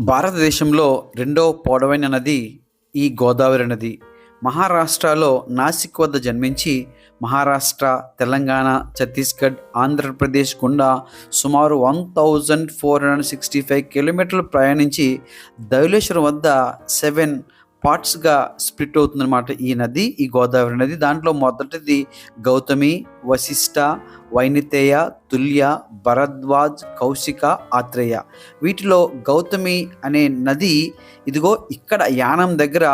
భారతదేశంలో రెండవ పొడవైన నది ఈ గోదావరి నది. మహారాష్ట్రలో నాసిక్ వద్ద జన్మించి మహారాష్ట్ర తెలంగాణ ఛత్తీస్గఢ్ ఆంధ్రప్రదేశ్ గుండా సుమారు one thousand four hundred sixty five కిలోమీటర్లు ప్రయాణించి ధవళేశ్వరం వద్ద సెవెన్ పార్ట్స్గా స్ప్లిట్ అవుతుందన్నమాట ఈ నది ఈ గోదావరి నది. దాంట్లో మొదటిది గౌతమి వశిష్ట వైనితేయ తుల్య భరద్వాజ్ కౌశిక ఆత్రేయ. వీటిలో గౌతమి అనే నది ఇదిగో ఇక్కడ యానం దగ్గర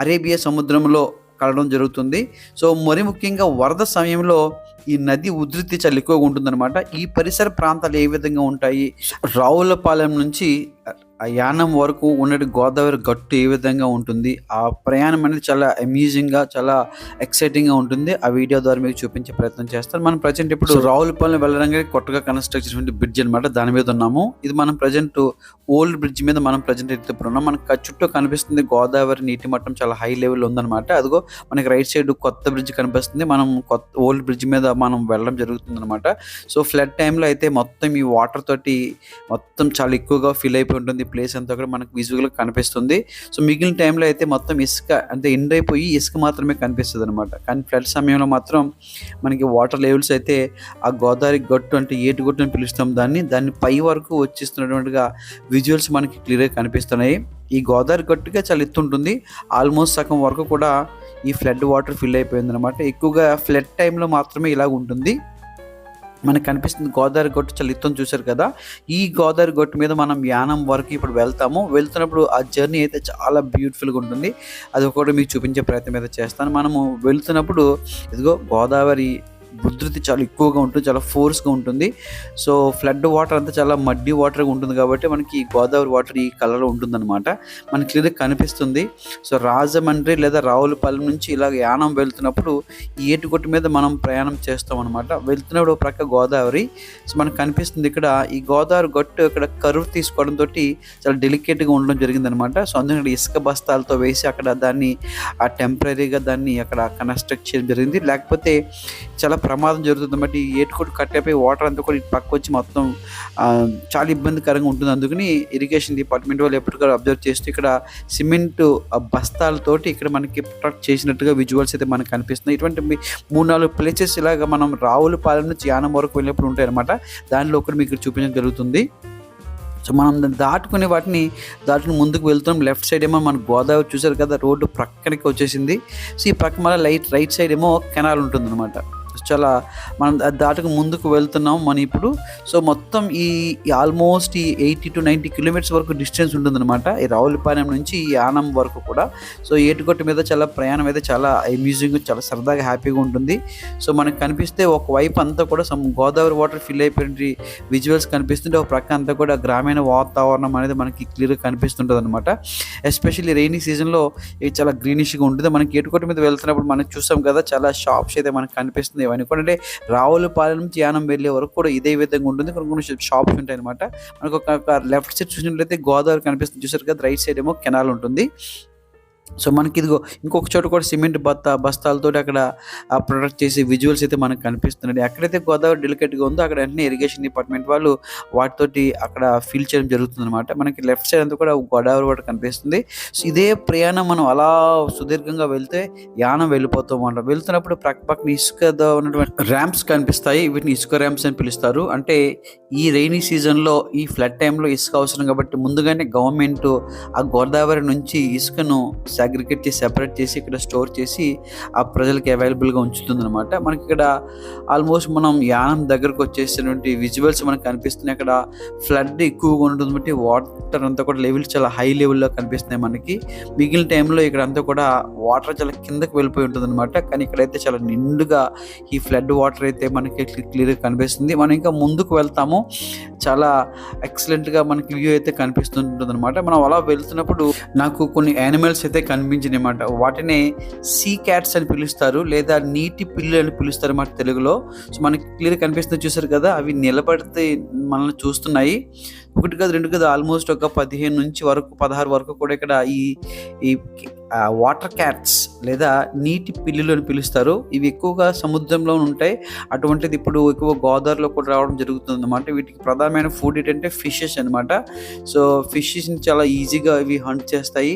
అరేబియా సముద్రంలో కలవడం జరుగుతుంది. సో మరి ముఖ్యంగా వరద సమయంలో ఈ నది ఉధృతి చాలా ఎక్కువగా ఉంటుందన్నమాట. ఈ పరిసర ప్రాంతాలు ఏ విధంగా ఉంటాయి? రావులపాలెం నుంచి ఆ యానం వరకు ఉన్నటి గోదావరి గట్టు ఏ విధంగా ఉంటుంది? ఆ ప్రయాణం అనేది చాలా అమ్యూజింగ్గా చాలా ఎక్సైటింగ్గా ఉంటుంది. ఆ వీడియో ద్వారా మీకు చూపించే ప్రయత్నం చేస్తాను. మనం ప్రజెంట్ ఇప్పుడు రావులపాలెం వెళ్ళడానికి కొత్తగా కన్స్ట్రక్ట్ చేసినటువంటి బ్రిడ్జ్ అనమాట దాని మీద ఉన్నాము. ఇది మనం ప్రజెంట్ ఓల్డ్ బ్రిడ్జ్ మీద మనం ప్రజెంట్ అయితే ఇప్పుడు ఉన్నాం. మనకు చుట్టూ కనిపిస్తుంది గోదావరి నీటి మట్టం చాలా హై లెవెల్ ఉందన్నమాట. అదిగో మనకి రైట్ సైడ్ కొత్త బ్రిడ్జ్ కనిపిస్తుంది. మనం కొత్త ఓల్డ్ బ్రిడ్జ్ మీద మనం వెళ్ళడం జరుగుతుంది అనమాట సో ఫ్లడ్ టైంలో అయితే మొత్తం ఈ వాటర్ తోటి మొత్తం చాలా ఎక్కువగా ఫిల్ అయిపోయి ఉంటుంది. ప్లేస్ అంతా కూడా మనకు విజువల్గా కనిపిస్తుంది. సో మిగిలిన టైంలో అయితే మొత్తం ఇసుక అంటే ఎండ్ అయిపోయి ఇసుక మాత్రమే కనిపిస్తుంది అనమాట కానీ ఫ్లడ్ సమయంలో మాత్రం మనకి వాటర్ లెవెల్స్ అయితే ఆ గోదావరి గట్టు అంటే ఏటు గట్టు అని పిలుస్తాం. దాన్ని దాన్ని పై వరకు వచ్చిస్తున్నటువంటిగా విజువల్స్ మనకి క్లియర్గా కనిపిస్తున్నాయి. ఈ గోదావరి గట్టుగా చాలా ఎత్తు ఉంటుంది. ఆల్మోస్ట్ సగం వరకు కూడా ఈ ఫ్లడ్ వాటర్ ఫిల్ అయిపోయింది అనమాట ఎక్కువగా ఫ్లడ్ టైంలో మాత్రమే ఇలాగ ఉంటుంది. మనకు కనిపిస్తుంది గోదావరి గొట్టు చాలా ఎత్తుని చూశారు కదా. ఈ గోదావరి గొట్టు మీద మనం యానం వరకు ఇప్పుడు వెళ్తాము. వెళ్తున్నప్పుడు ఆ జర్నీ అయితే చాలా బ్యూటిఫుల్గా ఉంటుంది. అది ఒకటి మీకు చూపించే ప్రయత్నం అయితే చేస్తాను. మనము వెళ్తున్నప్పుడు ఇదిగో గోదావరి ఉధృతి చాలా ఎక్కువగా ఉంటుంది చాలా ఫోర్స్గా ఉంటుంది. సో ఫ్లడ్ వాటర్ అంతా చాలా మడ్డీ వాటర్గా ఉంటుంది కాబట్టి మనకి గోదావరి వాటర్ ఈ కలర్లో ఉంటుందన్నమాట. మనకి క్లియర్గా కనిపిస్తుంది. సో రాజమండ్రి లేదా రావులపాలెం నుంచి ఇలా యానం వెళ్తున్నప్పుడు ఈ ఏటుగొట్టు మీద మనం ప్రయాణం చేస్తాం అనమాట వెళ్తున్నప్పుడు ప్రక్క గోదావరి. సో మనకు కనిపిస్తుంది ఇక్కడ ఈ గోదావరి గట్టు ఇక్కడ కరువు తీసుకోవడంతో చాలా డెలికేట్గా ఉండడం జరిగిందనమాట సో అందుకని ఇసుక బస్తాలతో వేసి అక్కడ దాన్ని ఆ టెంపరీగా దాన్ని అక్కడ కన్స్ట్రక్ట్ చేయడం జరిగింది. లేకపోతే చాలా ప్రమాదం జరుగుతుంది. బట్టి ఈ ఏటుకొట్టు కట్టేపోయి వాటర్ అంతా కూడా ఇటు పక్క వచ్చి మొత్తం చాలా ఇబ్బందికరంగా ఉంటుంది. అందుకని ఇరిగేషన్ డిపార్ట్మెంట్ వాళ్ళు ఎప్పటికప్పుడు అబ్జర్వ్ చేస్తూ ఇక్కడ సిమెంట్ బస్తాలతోటి ఇక్కడ మనకి ప్రొటెక్ట్ చేసినట్టుగా విజువల్స్ అయితే మనకు కనిపిస్తున్నాయి. ఇటువంటి మూడు నాలుగు ప్లేసెస్ ఇలాగ మనం రావులపాలెం నుంచి యానం వరకు వెళ్ళినప్పుడు ఉంటాయన్నమాట దానిలో ఒకటి మీకు చూపించడం జరుగుతుంది. సో మనం దాన్ని దాటుకునే వాటిని దాటుకుని ముందుకు వెళ్తున్నాం. లెఫ్ట్ సైడ్ ఏమో మన గోదావరి చూసారు కదా రోడ్డు ప్రక్కనకి వచ్చేసింది. సో ఈ పక్క మళ్ళీ లైట్ రైట్ సైడ్ ఏమో కెనాల్ ఉంటుంది అనమాట చాలా మనం దాటుకు ముందుకు వెళ్తున్నాం మనం ఇప్పుడు. సో మొత్తం ఈ ఆల్మోస్ట్ ఈ ఎయిటీ టు నైంటీ కిలోమీటర్స్ వరకు డిస్టెన్స్ ఉంటుందన్నమాట. ఈ రావులపాలెం నుంచి ఈ యానం వరకు కూడా. సో ఏటుగొట్టు మీద చాలా ప్రయాణం అయితే చాలా అమ్యూజింగ్ చాలా సరదాగా హ్యాపీగా ఉంటుంది. సో మనకు కనిపిస్తే ఒక వైపు అంతా కూడా సమ్ గోదావరి వాటర్ ఫిల్ అయిపోయిన విజువల్స్ కనిపిస్తుంటే ఒక ప్రక్క అంతా కూడా గ్రామీణ వాతావరణం అనేది మనకి క్లియర్గా కనిపిస్తుంటుంది అనమాట ఎస్పెషల్లీ రెయినీ సీజన్లో ఇది చాలా గ్రీనిష్గా ఉంటుంది. మనకి ఏటుకోట మీద వెళ్తున్నప్పుడు మనం చూసాం కదా చాలా షాప్స్ అయితే మనకు కనిపిస్తుంది ఇవన్నీ కూడా అంటే రావులపాలెం నుంచి యానం వెళ్ళే వరకు కూడా ఇదే విధంగా ఉంటుంది. కొన్ని కొన్ని షాప్స్ ఉంటాయి అనమాట మనకు ఒక లెఫ్ట్ సైడ్ చూసినట్లయితే గోదావరి కనిపిస్తుంది. చూసారు కదా? రైట్ సైడ్ ఏమో కెనాల్ ఉంటుంది. సో మనకి ఇదిగో ఇంకొక చోట కూడా సిమెంట్ బత్త బస్తాలతో అక్కడ ఆ ప్రొడక్ట్ చేసే విజువల్స్ అయితే మనకు కనిపిస్తున్నాయి ఎక్కడైతే గోదావరి డెలికేట్గా ఉందో అక్కడ వెంటనే ఇరిగేషన్ డిపార్ట్మెంట్ వాళ్ళు వాటితోటి అక్కడ ఫిల్ చేయడం జరుగుతుంది అనమాట మనకి లెఫ్ట్ సైడ్ అంతా కూడా గోదావరి వాటర్ కనిపిస్తుంది. సో ఇదే ప్రయాణం మనం అలా సుదీర్ఘంగా వెళ్తే యానం వెళ్ళిపోతాం అన్నమాట వెళ్తున్నప్పుడు ప్రక్క పక్కన ఇసుకతో ఉన్నటువంటి ర్యాంప్స్ కనిపిస్తాయి. వీటిని ఇసుక ర్యాంప్స్ అని పిలుస్తారు. అంటే ఈ రైనీ సీజన్లో ఈ ఫ్లడ్ టైంలో ఇసుక అవసరం కాబట్టి ముందుగానే గవర్నమెంట్ ఆ గోదావరి నుంచి ఇసుకను సాగ్రిగేట్ చేసి సెపరేట్ చేసి ఇక్కడ స్టోర్ చేసి ఆ ప్రజలకి అవైలబుల్గా ఉంచుతుంది అనమాట మనకి ఇక్కడ ఆల్మోస్ట్ మనం యానం దగ్గరకు వచ్చేసినటువంటి విజువల్స్ మనకు కనిపిస్తున్నాయి. అక్కడ ఫ్లడ్ ఎక్కువగా ఉంటుంది బట్టి వాటర్ అంతా కూడా లెవెల్ చాలా హై లెవెల్లో కనిపిస్తున్నాయి మనకి. మిగిలిన టైంలో ఇక్కడ అంతా కూడా వాటర్ చాలా కిందకి వెళ్ళిపోయి ఉంటుంది అనమాట కానీ ఇక్కడైతే చాలా నిండుగా ఈ ఫ్లడ్ వాటర్ అయితే మనకి క్లియర్గా కనిపిస్తుంది. మనం ఇంకా ముందుకు వెళ్తాము. చాలా ఎక్సలెంట్గా మనకి వ్యూ అయితే కనిపిస్తుంటుంది అనమాట మనం అలా వెళ్తున్నప్పుడు నాకు కొన్ని యానిమల్స్ అయితే కనిపించినాయి అన్నమాట వాటిని సీ క్యాట్స్ అని పిలుస్తారు లేదా నీటి పిల్లు అని పిలుస్తారు అన్నమాట తెలుగులో. సో మనకి క్లియర్ కనిపిస్తుంది చూసారు కదా అవి నిలబడితే మనల్ని చూస్తున్నాయి. ఒకటి కాదు రెండు కాదు ఆల్మోస్ట్ ఒక పదిహేను నుంచి వరకు పదహారు వరకు కూడా ఇక్కడ ఈ ఈ వాటర్ క్యాట్స్ లేదా నీటి పిల్లులు అని పిలుస్తారు ఇవి ఎక్కువగా సముద్రంలో ఉంటాయి. అటువంటిది ఇప్పుడు ఎక్కువ గోదావరిలో కూడా రావడం జరుగుతుంది అనమాట వీటికి ప్రధానమైన ఫుడ్ ఏంటంటే ఫిషెస్ అనమాట సో ఫిషెస్ని చాలా ఈజీగా ఇవి హంట్ చేస్తాయి.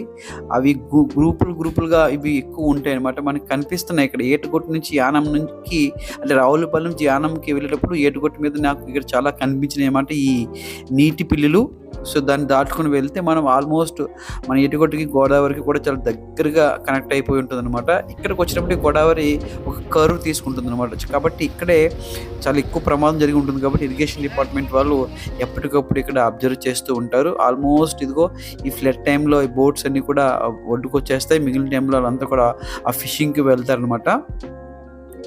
అవి గ్రూపులు గ్రూపులుగా ఇవి ఎక్కువ ఉంటాయి అనమాట మనకి కనిపిస్తున్నాయి ఇక్కడ. ఏటుగొట్టు నుంచి యానం నుంచి అంటే రావులపల్లి నుంచి యానంకి వెళ్ళేటప్పుడు ఏటుగొట్టు మీద నాకు ఇక్కడ చాలా కనిపించినాయి అనమాట ఈ నీటి పిల్లులు. సో దాన్ని దాటుకుని వెళ్తే మనం ఆల్మోస్ట్ మన ఏటుగొట్టుకి గోదావరికి కూడా చాలా దగ్గరగా కనెక్ట్ అయిపోయి ఉంటుంది. అనమాట ఇక్కడికి వచ్చినప్పుడు గోదావరి ఒక కరువు తీసుకుంటుంది అనమాట కాబట్టి ఇక్కడే చాలా ఎక్కువ ప్రమాదం జరిగి ఉంటుంది కాబట్టి ఇరిగేషన్ డిపార్ట్మెంట్ వాళ్ళు ఎప్పటికప్పుడు ఇక్కడ అబ్జర్వ్ చేస్తూ ఉంటారు. ఆల్మోస్ట్ ఇదిగో ఈ ఫ్లడ్ టైంలో ఈ బోట్స్ అన్ని కూడా ఒడ్డుకొచ్చేస్తాయి. మిగిలిన టైంలో వాళ్ళంతా కూడా ఆ ఫిషింగ్కి వెళ్తారనమాట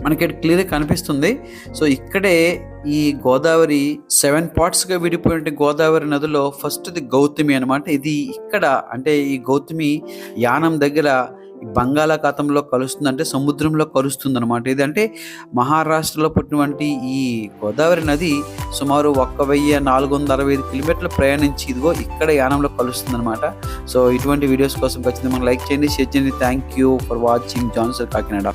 మనకి ఇక్కడ క్లియర్గా కనిపిస్తుంది. సో ఇక్కడే ఈ గోదావరి సెవెన్ పార్ట్స్గా విడిపోయిన గోదావరి నదిలో ఫస్ట్ది గౌతమి అనమాట ఇది ఇక్కడ అంటే ఈ గౌతమి యానం దగ్గర బంగాళాఖాతంలో కలుస్తుంది అంటే సముద్రంలో కలుస్తుంది అనమాట ఇదంటే మహారాష్ట్రలో పుట్టినటువంటి ఈ గోదావరి నది సుమారు ఒక్క వెయ్యి నాలుగు వందల అరవై ఐదు కిలోమీటర్లు ప్రయాణించి ఇదిగో ఇక్కడ యానంలో కలుస్తుంది అనమాట సో ఇటువంటి వీడియోస్ కోసం ఖచ్చితంగా మనం లైక్ చేయండి షేర్ చేయండి. Thank you for watching జాన్సర్ Kakinada